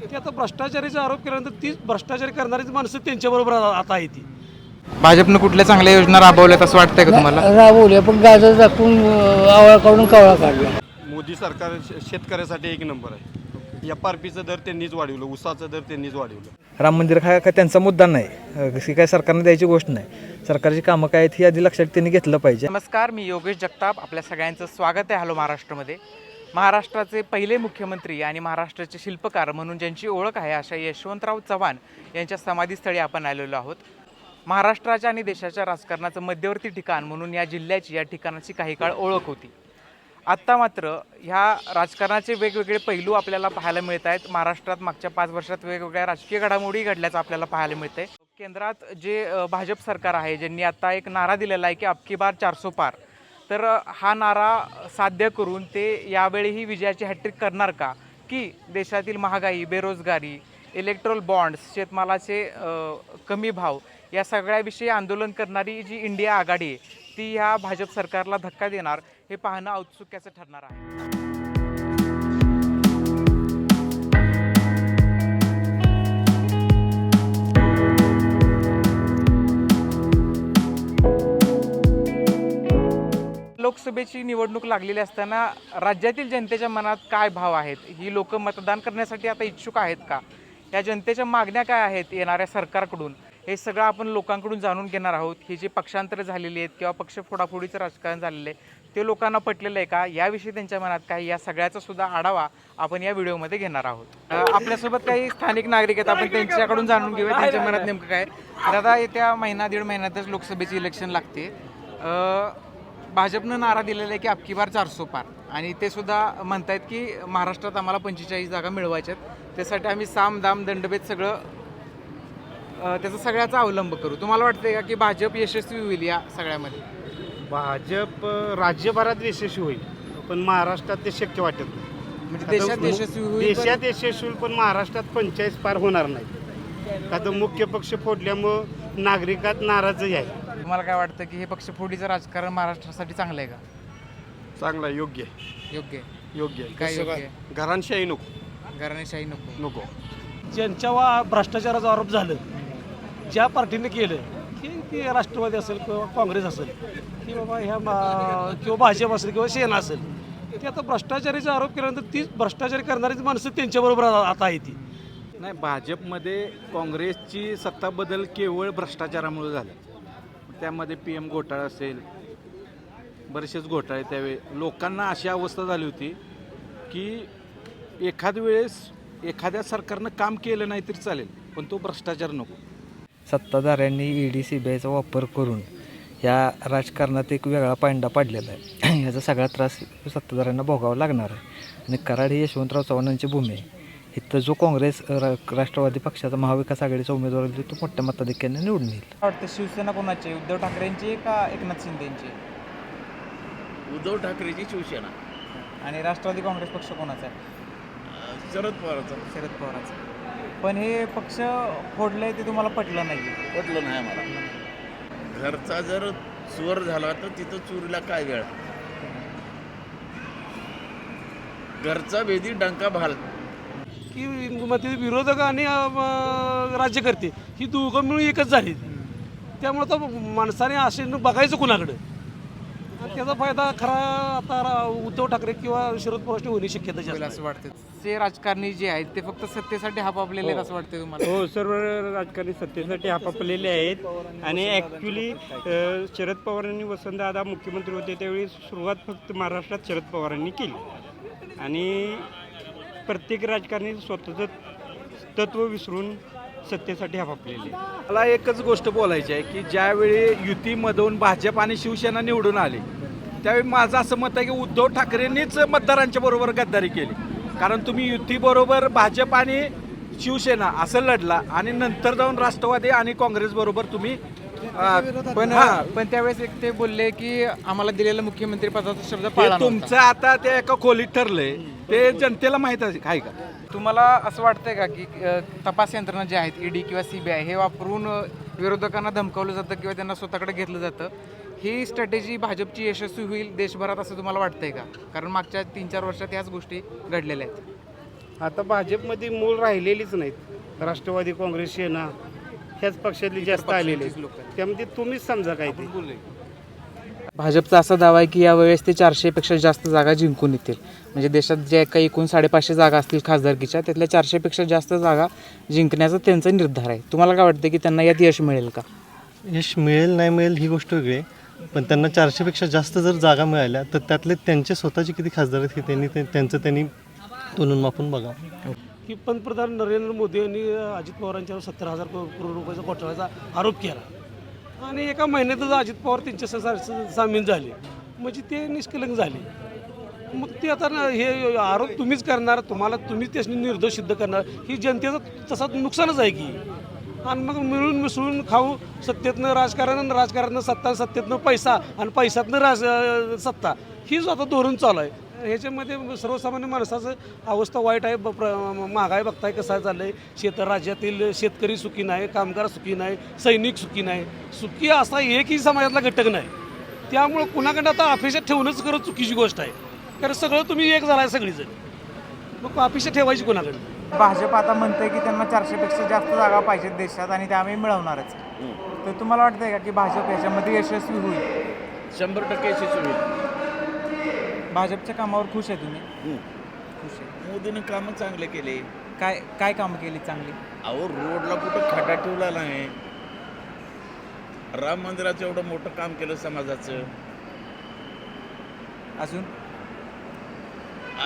ते आता भ्रष्टाचारीचा आरोप केल्यानंतर ती भ्ष्टाचारी करणारीच माणसं त्यांच्याबरोबर आ- आता आहे ती. भाजपनं कुठल्या चांगल्या योजना राबवल्यात असं वाटतंय का तुम्हाला? राबवले पण गाजर दाखवून आवळा काढून कावळा काढला. मोदी सरकार श- शेतकऱ्यासाठी एक नंबर आहे. एफ आर पीचं दर त्यांनीच वाढवलं उसाचं दर त्यांनीच वाढवलं. राम मंदिर हा काय त्यांचा मुद्दा नाही अ, ही काय सरकारने द्यायची गोष्ट नाही. सरकारची कामं काय आहेत ही आधी लक्षात त्यांनी घेतलं पाहिजे. नमस्कार मी योगेश जगताप आपल्या सगळ्यांचं स्वागत आहे हॅलो महाराष्ट्रामध्ये. महाराष्ट्राचे पहिले मुख्यमंत्री आणि महाराष्ट्राचे शिल्पकार म्हणून ज्यांची ओळख आहे अशा यशवंतराव चव्हाण यांच्या समाधीस्थळी आपण आलेलो आहोत. महाराष्ट्राच्या आणि देशाच्या राजकारणाचं मध्यवर्ती ठिकाण म्हणून या जिल्ह्याची या ठिकाणाची काही काळ ओळख होती. आत्ता मात्र ह्या राजकारणाचे वेगवेगळे पैलू आपल्याला पाहायला मिळत आहेत. महाराष्ट्रात मागच्या पाच वर्षात वेगवेगळ्या राजकीय घडामोडी घडल्याचं आपल्याला पाहायला मिळतंय. केंद्रात जे भाजप सरकार आहे ज्यांनी आता एक नारा दिलेला आहे की अबकी बार चारसो पार. तर हा नारा साध्य करून ते यावेळीही विजयाची हॅट्रिक करणार का? की देशातील महागाई बेरोजगारी इलेक्ट्रॉल बॉन्ड्स शेतमालाचे कमी भाव या सगळ्याविषयी आंदोलन करणारी जी इंडिया आघाडी आहे ती ह्या भाजप सरकारला धक्का देणार हे पाहणं औत्सुक्याचं ठरणार आहे. लोकसभेची निवडणूक लागलेली असताना राज्यातील जनतेच्या मनात काय भाव आहेत? ही लोक मतदान करण्यासाठी आता इच्छुक आहेत का? या जनतेच्या मागण्या काय आहेत येणाऱ्या सरकारकडून? हे सगळं आपण लोकांकडून जाणून घेणार आहोत. ही जी पक्षांतर झालेली आहेत किंवा पक्ष फोडाफोडीचं राजकारण झालेलं आहे ते लोकांना पटलेलं आहे का? याविषयी त्यांच्या मनात काय या सगळ्याचा सुद्धा आढावा आपण या व्हिडिओमध्ये घेणार आहोत. आपल्यासोबत काही स्थानिक नागरिक आहेत. आपण त्यांच्याकडून जाणून घेऊया त्यांच्या मनात नेमकं काय दादा येत्या महिना दीड महिन्यातच लोकसभेची इलेक्शन लागते. भाजपनं नारा दिलेला आहे की अबकी बार चारसो पार. आणि ते सुद्धा म्हणतायत की महाराष्ट्रात आम्हाला पंचेचाळीस जागा मिळवायच्यात त्यासाठी आम्ही साम दाम दंडभेद सगळं त्याचा सगळ्याचा अवलंब करू. तुम्हाला वाटतंय का की भाजप यशस्वी होईल या सगळ्यामध्ये? भाजप राज्यभरात यशस्वी होईल पण महाराष्ट्रात ते शक्य वाटत नाही. म्हणजे आता देशात यशस्वी होईल पण- देशात यशस्वी होईल पण महाराष्ट्रात पंचायत पार होणार नाही. तर मुख्य पक्ष फोडल्यामुळं नागरिकात नाराजही आहे. तुम्हाला काय वाटतं की हे पक्षफोडीचं राजकारण महाराष्ट्रासाठी चांगलं आहे का? चांगला आहे, योग्य आहे. योग्य आहे. योग्य आहे. काय योग्य काय? घरांशाही नको. घराणेशाही नको. नको. ज्यांच्यावर भ्रष्टाचाराचा आरोप झालं ज्या पार्टीने केलं की ती राष्ट्रवादी असेल किंवा काँग्रेस असेल की बाबा ह्या मा- किंवा भाजप असेल किंवा सेना असेल ती आता भ्रष्टाचारीचा आरोप केल्यानंतर ती भ्रष्टाचारी करणारीच माणसं त्यांच्याबरोबर आ- आता आहे ती. नाही भाजपमध्ये काँग्रेसची सत्ता बदल केवळ भ्रष्टाचारामुळे झाला. त्यामध्ये पी एम घोटाळा असेल बरेचसेच घोटाळे त्यावेळी. लोकांना अशी अवस्था झाली होती की एखाद वेळेस एखाद्या सरकारनं काम केलं नाही तरी चालेल पण तो भ्रष्टाचार नको. सत्ताधाऱ्यांनी ई डी सी बी आयचा वापर करून या राजकारणात एक वेगळा पांडा पाडलेला आहे. याचा सगळा त्रास सत्ताधाऱ्यांना भोगावा लागणार आहे. आणि कराड ही यशवंतराव चव्हाणांची भूमी आहे. इथं जो काँग्रेस रा राष्ट्रवादी पक्षाचा महाविकास आघाडीचा उमेदवार आहे तो मोठ्या मताधिक्याने निवडून येईल. वाटतं शिवसेना कोणाची? आहे? उद्धव ठाकरेंची का एकनाथ शिंदेची? उद्धव ठाकरेची शिवसेना. आणि राष्ट्रवादी काँग्रेस पक्ष कोणाचा आहे? अं, शरद पवारचं. शरद पवारांचा. पण हे पक्ष फोडलंय ते तुम्हाला पटलं नाही. पटलं नाही मला घरचा जर चोर झाला तर तिथं चोरीला काय वेळ? घरचा भेदी डंका भाल की मग ते विरोधक आणि राज्यकर्ते ही दोघं मिळून एकच झाली. त्यामुळे तर माणसाने असे बघायचं कुणाकडं? आणि त्याचा फायदा खरा आता रा- उद्धव ठाकरे किंवा शरद पवारची होण्याची शक्यता जास्त. असं वाटतं ते राजकारणी जे आहेत ते फक्त सत्तेसाठी हापापलेले आहेत असं वाटतं तुम्हाला. हो सर्व राजकारणी सत्तेसाठी आपापलेले आहेत. आणि ॲक्च्युली शरद पवारांनी वसंतदादा मुख्यमंत्री होते त्यावेळी सुरुवात फक्त महाराष्ट्रात शरद पवारांनी केली. आणि प्रत्येक राजकारणी स्वतःचं तत्व विसरून सत्तेसाठी आपापलेले मला एकच गोष्ट बोलायची आहे की ज्यावेळी युतीमधून भाजप आणि शिवसेना निवडून आली त्यावेळी माझं असं मत आहे की उद्धव ठाकरेंनीच मतदारांच्या बरोबर गद्दारी केली. कारण तुम्ही युतीबरोबर भाजप आणि शिवसेना असं लढला आणि नंतर जाऊन राष्ट्रवादी आणि काँग्रेसबरोबर तुम्ही पण हा, पण त्यावेळेस एक ते बोलले की आम्हाला दिलेलं मुख्यमंत्री पदाचा शब्द ते पाळला. तुमचं आता ते एका खोलीत ठरलंय. ते जनतेला माहीत आहे आहे का? तुम्हाला असं वाटतंय का की अ, तपास यंत्रणा जे आहेत ईडी किंवा सीबीआय हे वापरून अ, विरोधकांना धमकावलं जातं किंवा त्यांना स्वतःकडे घेतलं जातं? ही स्ट्रॅटेजी भाजपची यशस्वी होईल देशभरात असं तुम्हाला वाटतंय का? कारण मागच्या तीन चार वर्षात ह्याच गोष्टी घडलेल्या आहेत. आता भाजपमध्ये मूळ राहिलेलीच नाहीत. राष्ट्रवादी काँग्रेस सेना ह्याच पक्षातली जास्त आलेले आहेत. त्यामध्ये तुम्हीच समजा काय ते. भाजपचा असा दावा आहे की यावेळेस ते चारशेपेक्षा जास्त जागा जिंकून येतील. म्हणजे देशात ज्या काही एकूण साडेपाचशे जागा असतील खासदारकीच्या त्यातल्या चारशेपेक्षा जास्त जागा जिंकण्याचा त्यांचा निर्धार आहे. तुम्हाला काय वाटतं की त्यांना यात यश मिळेल का? यश मिळेल नाही मिळेल ही गोष्ट वेगळी आहे. पण त्यांना चारशेपेक्षा जास्त जर जागा मिळाल्या तर त्यातले त्यांचे स्वतःचे किती खासदार आहेत हे त्यांनी ते- त्यांचं त्यांनी तोलून मापून बघा की पंतप्रधान नरेंद्र मोदी यांनी अजित पवारांच्यावर सत्तर हजार करोड रुपयाचा घोटाळ्याचा आरोप केला. आणि एका महिन्यातच अजित पवार त्यांच्या सा- सामील झाले. म्हणजे ते निष्कलंक झाले. मग ते आता हे आरोप तुम्हीच करणार तुम्हाला तुम्हीच त्याची निर्दोष सिद्ध करणार. ही जनतेचं तसा नुकसानच आहे की. आणि मग मिळून मिसळून खाऊ सत्तेतनं राजकारण आणि सत्ता सत्तेतनं पैसा आणि पैशातनं राज सत्ता. हीच आता धोरण चालू आहे. ह्याच्यामध्ये सर्वसामान्य माणसाचं अवस्था वाईट आहे. ब- प्र- महागाई बघताय कसं चाललं आहे शेत राज्यातील शेतकरी सुखी नाही कामगार सुखी नाही सैनिक सुखी नाही. सुखी असा एकही समाजातला घटक नाही. त्यामुळं कुणाकडे आता अपेक्षा ठेवणंच खरं चुकीची गोष्ट आहे. कारण सगळं तुम्ही एक झालाय सगळीजण. मग अपेक्षा ठेवायची कुणाकडे भाजप आता म्हणतंय की त्यांना चारशेपेक्षा जास्त जागा पाहिजेत देशात आणि त्या आम्ही मिळवणारच तर तुम्हाला वाटतंय का की भाजप याच्यामध्ये यशस्वी होईल? शंभर टक्के यशस्वी होईल. भाजपच्या कामावर खुश आहे तुम्ही? हं. खुश आहे. मोदीने कामं चांगले केले. काय काय कामं केली चांगली? अहो रोडला कुठं खड्डा ठेवला नाही. राम मंदिराचं एवढं मोठं काम केलं समाजाचं. अजून?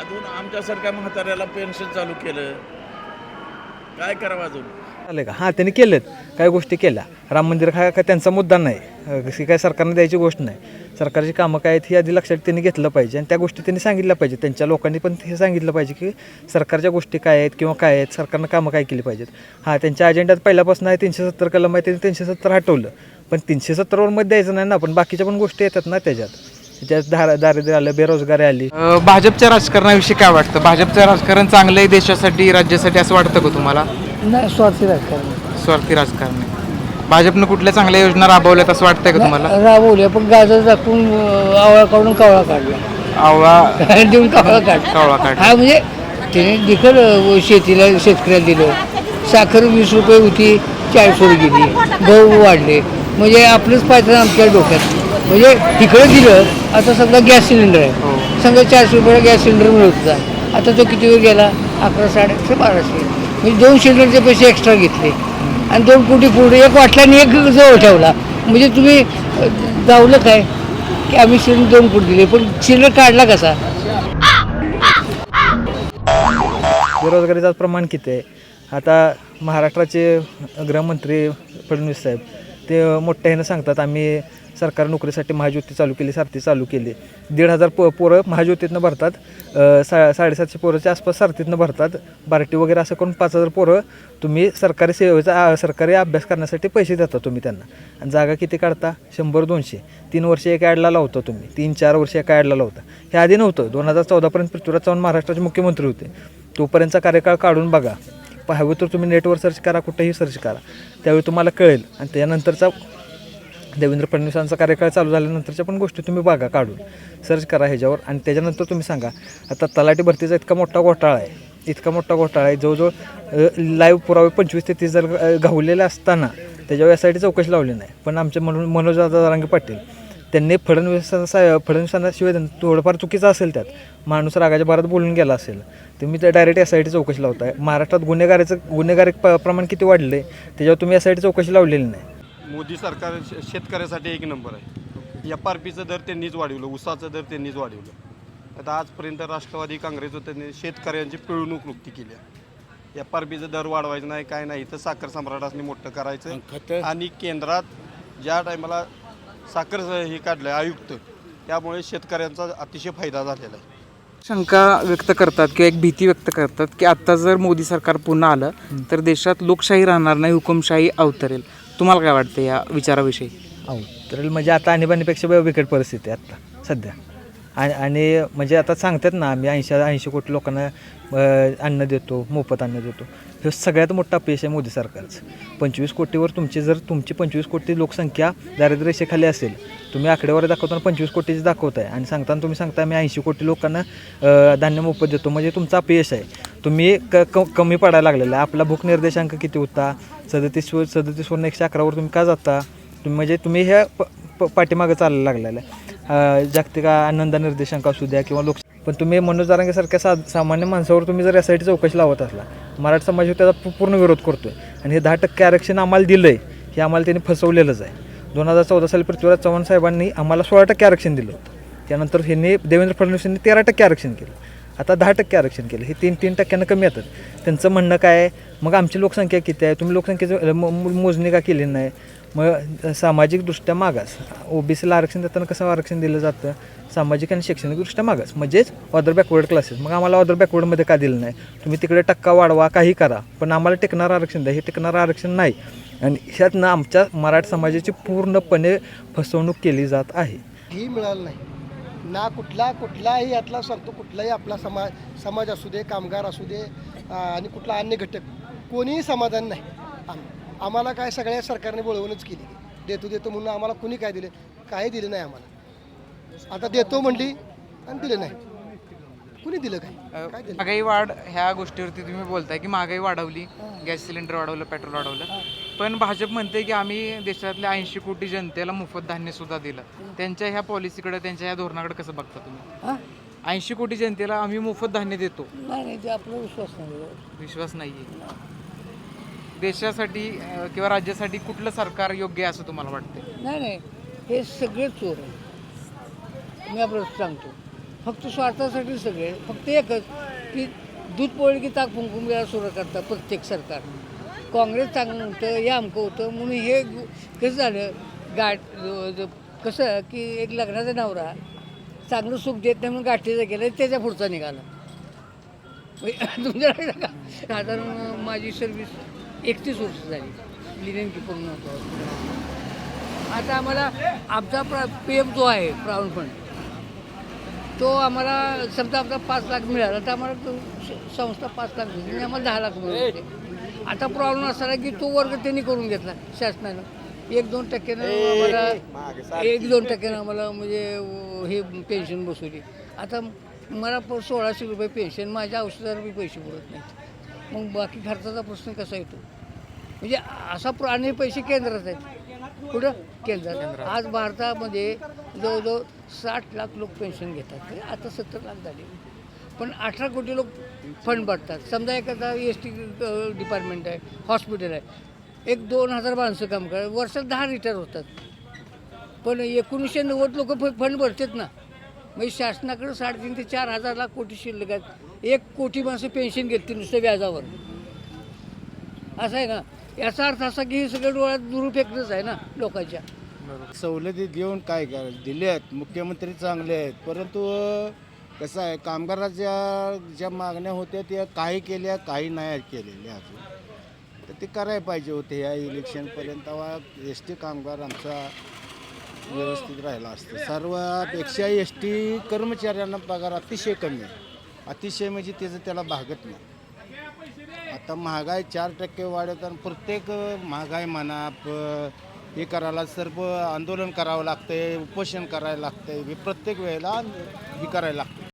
अजून आमच्यासारख्या म्हाताऱ्याला पेन्शन चालू केलं. काय करावं अजून? झालं का? हां त्यांनी केलेत. काही गोष्टी केल्या. राम मंदिर हा काय त्यांचा मुद्दा नाही. अं, काय सरकारने द्यायची गोष्ट नाही. सरकारची कामं काय आहेत ही आधी लक्षात त्यांनी घेतलं पाहिजे आणि त्या गोष्टी त्यांनी सांगितल्या पाहिजे त्यांच्या लोकांनी पण हे सांगितलं पाहिजे की सरकारच्या गोष्टी काय आहेत किंवा काय आहेत सरकारनं कामं काय केली पाहिजेत. हां त्यांच्या अजेंड्यात पहिल्यापासून आहे तीनशे सत्तर कलम आहे त्यांनी तीनशे सत्तर हटवलं. पण तीनशे सत्तरवर मध्ये द्यायचं नाही ना पण बाकीच्या पण गोष्टी येतात ना त्याच्यात. त्याच्यात दार दारिद्र्य आलं बेरोजगारी आली. भाजपच्या राजकारणाविषयी काय वाटतं? भाजपचं राजकारण चांगलं आहे देशासाठी राज्यासाठी असं वाटतं का तुम्हाला? नाही स्वार्थी राजकारण स्वार्थी राजकारण आहे. भाजपनं कुठल्या चांगल्या योजना राबवल्यात असं वाटतंय का तुम्हाला? राबवले पण गाजर दाखवून अं, आवळा काढून कावळा काढला. आवळा? देऊन कावळा काढला. कावळा काढ हा म्हणजे त्याने देखील अं, शेतीला शेतकऱ्याला दिलं. साखर वीस रुपये होती चाळीसवर गेली गहू वाढले. म्हणजे आपलंच पाहिजे आमच्या डोक्यात. म्हणजे तिकडं दिलं आता समजा गॅस सिलेंडर आहे. समजा चारशे रुपयाला गॅस सिलेंडर मिळत होता. आता तो किती वेळ गेला? अकरा साडेअकशे बाराशे. म्हणजे दोन सिलेंडरचे पैसे एक्स्ट्रा घेतले. आणि दोन कोटी पुढे एक वाटला आणि एक जवळ ठेवला. म्हणजे तुम्ही जावलं काय? की आम्ही सिलेंडर दोन कोटी दिले. पण सिलेंडर काढला कसा? बेरोजगारीचं प्रमाण किती आहे? आता महाराष्ट्राचे गृहमंत्री फडणवीस साहेब ते मोठ्या ह्यानं सांगतात आम्ही सरकार नोकरीसाठी महाज्योती चालू केली सारथी चालू केली. दीड हजार प पोरं महाज्योतीतनं भरतात. सा साडेसातशे पोरंच्या आसपास सारथीतनं भरतात. बार्टी वगैरे असं करून पाच हजार पोरं तुम्ही सरकारी सेवेचा सरकारी अभ्यास करण्यासाठी पैसे देता तुम्ही त्यांना. आणि जागा किती काढता? शंभर दोनशे. तीन वर्ष एका ॲडला लावता तुम्ही. तीन चार वर्ष एका ॲडला लावता. हे आधी नव्हतं. दोन हजार चौदापर्यंत पृथ्वीराज चव्हाण महाराष्ट्राचे मुख्यमंत्री होते. तोपर्यंतचा कार्यकाळ काढून बघा. पाहावं तर तुम्ही नेटवर सर्च करा कुठेही सर्च करा. त्यावेळी तुम्हाला कळेल. आणि त्यानंतरचा देवेंद्र फडणवीसांचा कार्यकाळ चालू झाल्यानंतरच्या पण गोष्टी तुम्ही बघा काढून. सर्च करा ह्याच्यावर आणि त्याच्यानंतर तुम्ही सांगा आता तलाठी भरतीचा इतका मोठा घोटाळा आहे. इतका मोठा घोटाळा आहे. जवळजवळ लाईव्ह पुरावे पंचवीस ते तीस जर घावलेले असताना त्याच्यावर यासाठी चौकशी लावली नाही. पण आमचे म्हणून मनोज दादा पाटील त्यांनी फडणवीसांचा फडणवीसांना शिवाय थोडंफार चुकीचं असेल त्यात. माणूस रागाच्या भारत बोलून गेला असेल. तुम्ही त्या डायरेक्ट एस आय टी चौकशी लावताय. महाराष्ट्रात गुन्हेगारीचं गुन्हेगारी प- प्रमाण किती वाढले त्याच्यावर तुम्ही एस आय टी चौकशी लावलेली नाही. मोदी सरकार श- शेतकऱ्यासाठी एक नंबर आहे. एफ आर पीचं दर त्यांनीच वाढवलं उसाचं दर त्यांनीच वाढवलं. आता आजपर्यंत राष्ट्रवादी काँग्रेस त्यांनी शेतकऱ्यांची पिळवणूक नुकती केली आहे. एफ आर पीचं दर वाढवायचं नाही काय नाही तर साखर सम्राटासनी मोठं करायचं आणि केंद्रात ज्या टायमाला साखर हे काढलं आहे आयुक्त त्यामुळे शेतकऱ्यांचा अतिशय फायदा झालेला आहे. शंका व्यक्त करतात किंवा एक भीती व्यक्त करतात की आता जर मोदी सरकार पुन्हा आलं तर देशात लोकशाही राहणार नाही हुकुमशाही अवतरेल. तुम्हाला काय वाटतं या विचाराविषयी? अहो तर म्हणजे आता आणीबाणीपेक्षा बिकट परिस्थिती आहे आत्ता सध्या. आणि आणि म्हणजे आता सांगतात ना आम्ही ऐंशी ऐंशी कोटी लोकांना अन्न देतो मोफत अन्न देतो. हे सगळ्यात मोठं अपयश आहे मोदी सरकारचं. पंचवीस कोटीवर तुमची जर तुमची पंचवीस कोटी लोकसंख्या दारिद्र्यरेषेखाली असेल तुम्ही आकडेवारी दाखवताना पंचवीस कोटीची दाखवताय. आणि सांगताना तुम्ही सांगता आम्ही ऐंशी कोटी लोकांना धान्य मोफत देतो. म्हणजे तुमचं अपयश आहे. तुम्ही क क कमी पडायला लागलेला आहे. आपला भूक निर्देशांक किती होता? सदतीस सदतीसवरून एकशे अकरावर तुम्ही का जाता? तुम्ही म्हणजे तुम्ही ह्या प प पाठीमागं चालायला लागलेलं आहे. जागतिक आनंद निर्देशांक असू द्या किंवा लोक पण तुम्ही मनोज जारांगेसारख्या सा सामान्य माणसावर तुम्ही जर यासाठी चौकशी लावत असला मराठा समाज त्याचा पूर्ण विरोध करतोय. आणि हे दहा टक्के आरक्षण आम्हाला दिलं आहे हे आम्हाला त्यांनी फसवलेलंच आहे. दोन हजार चौदा साली पृथ्वीराज चव्हाण साहेबांनी आम्हाला सोळा टक्के आरक्षण दिलं होतं. त्यानंतर ह्यांनी देवेंद्र फडणवीस यांनी तेरा टक्के आरक्षण केलं. आता दहा टक्के आरक्षण केलं. हे तीन तीन टक्क्यानं कमी येतात. त्यांचं म्हणणं काय आहे? मग आमची लोकसंख्या किती आहे? तुम्ही लोकसंख्येचं मोजणी का केली नाही? मग सामाजिकदृष्ट्या मागास. ओबीसीला आरक्षण देताना कसं आरक्षण दिलं जातं? सामाजिक आणि शैक्षणिकदृष्ट्या मागास. म्हणजेच ऑदर बॅकवर्ड क्लासेस मग आम्हाला ऑदर बॅकवर्डमध्ये का दिलं नाही? तुम्ही तिकडे टक्का वाढवा काही करा. पण आम्हाला टिकणारं आरक्षण द्या. हे टिकणारं आरक्षण नाही. आणि ह्यातनं आमच्या मराठा समाजाची पूर्णपणे फसवणूक केली जात आहे. ही मिळालं नाही. ना कुठला कुठलाही यातला सांगतो कुठलाही आपला समाज समाज असू दे कामगार असू दे आणि कुठला अन्य घटक कोणीही समाधान नाही. आम्ही आम्हाला काय सगळ्या सरकारने बोलवूनच केली. देतो देतो म्हणून आम्हाला कुणी काय दिलं? काही दिलं नाही आम्हाला. आता देतो म्हणली आणि दिलं नाही. कुणी दिलं काय काय दिलं? महागाई वाढ ह्या गोष्टीवरती तुम्ही बोलताय की महागाई वाढवली गॅस सिलेंडर वाढवलं पेट्रोल वाढवलं. पण भाजप म्हणते की आम्ही देशातल्या ऐंशी कोटी जनतेला मोफत धान्य सुद्धा दिलं. त्यांच्या ह्या पॉलिसीकडे त्यांच्या ह्या धोरणाकडे कसं बघता तुम्ही? ऐंशी कोटी जनतेला आम्ही मोफत धान्य देतो. नाही नाही ते आपला विश्वास नाही. विश्वास नाहीये. देशासाठी किंवा राज्यासाठी कुठलं सरकार योग्य आहे असं तुम्हाला वाटतं नाही नाही. हे सगळे चोर आहे मी आपलं सांगतो. फक्त स्वार्थासाठी सगळे. फक्त एकच की दूध पोळी की ताक फुंकून घ्यायला सुरू करतात प्रत्येक सरकार. काँग्रेस चांगलं होतं हे अमकं होतं. म्हणून हे गु- कसं झालं गाठ ज- कसं की एक लग्नाचा नवरा चांगलं सुख देत नाही म्हणून गाठीचं गेलं त्याच्या पुढचा निघाला. म्हणजे तुमच्या साधारण माझी सर्व्हिस एकतीस वर्ष झाली. की पूर्ण होतो आता आम्हाला आमचा प्र पी एफ जो आहे प्राऊन फंड तो आम्हाला समजा आमचा पाच लाख मिळाला तर आम्हाला तो संस्था पाच लाख आणि आम्हाला दहा लाख मिळाले आता प्रॉब्लेम असा आहे की तो वर्ग त्यांनी करून घेतला शासनानं. एक दोन टक्क्यानं आम्हाला एक दोन टक्क्यानं आम्हाला म्हणजे हे पेन्शन बसवली. आता मला सोळाशे रुपये पेन्शन माझ्या औषधाला पैसे पुरत नाहीत. मग बाकी खर्चाचा प्रश्न कसा येतो? म्हणजे असा प्र आणि पैसे केंद्रात आहेत. कुठं? केंद्रात. आज भारतामध्ये जवळजवळ साठ लाख लोक पेन्शन घेतात. आता सत्तर लाख झाले. पण अठरा कोटी लोक फंड भरतात. समजा एखादा एस टी डिपार्टमेंट आहे हॉस्पिटल आहे. एक दोन हजार माणसं काम करतात. वर्षात दहा रिटायर होतात. पण एकोणीसशे नव्वद लोक फंड भरतात ना. म्हणजे शासनाकडं साडेतीन ते चार हजार लाख कोटी शिल्लक आहेत. एक कोटी माणसं पेन्शन घेतली नुसतं व्याजावर. असं आहे ना? याचा अर्थ असा की हे सगळं डोळ्यात दुरुपयोगच आहे ना लोकांच्या? सवलती देऊन काय कर दिले आहेत? मुख्यमंत्री चांगले आहेत. परंतु कसं आहे कामगाराच्या ज्या मागण्या होत्या त्या काही केल्या काही नाही केलेल्या अजून. तर ते करायला पाहिजे होते या इलेक्शनपर्यंत एस टी कामगार आमचा व्यवस्थित राहिला असतं. सर्वपेक्षा एस टी कर्मचाऱ्यांना पगार अतिशय कमी आहे. अतिशय म्हणजे त्याचं त्याला भागत नाही. आता महागाई चार टक्के वाढत आणि प्रत्येक महागाई म्हणा हे करायला सर्व आंदोलन करावं लागतंय उपोषण करायला लागतंय हे प्रत्येक वेळेला हे करायला लागतं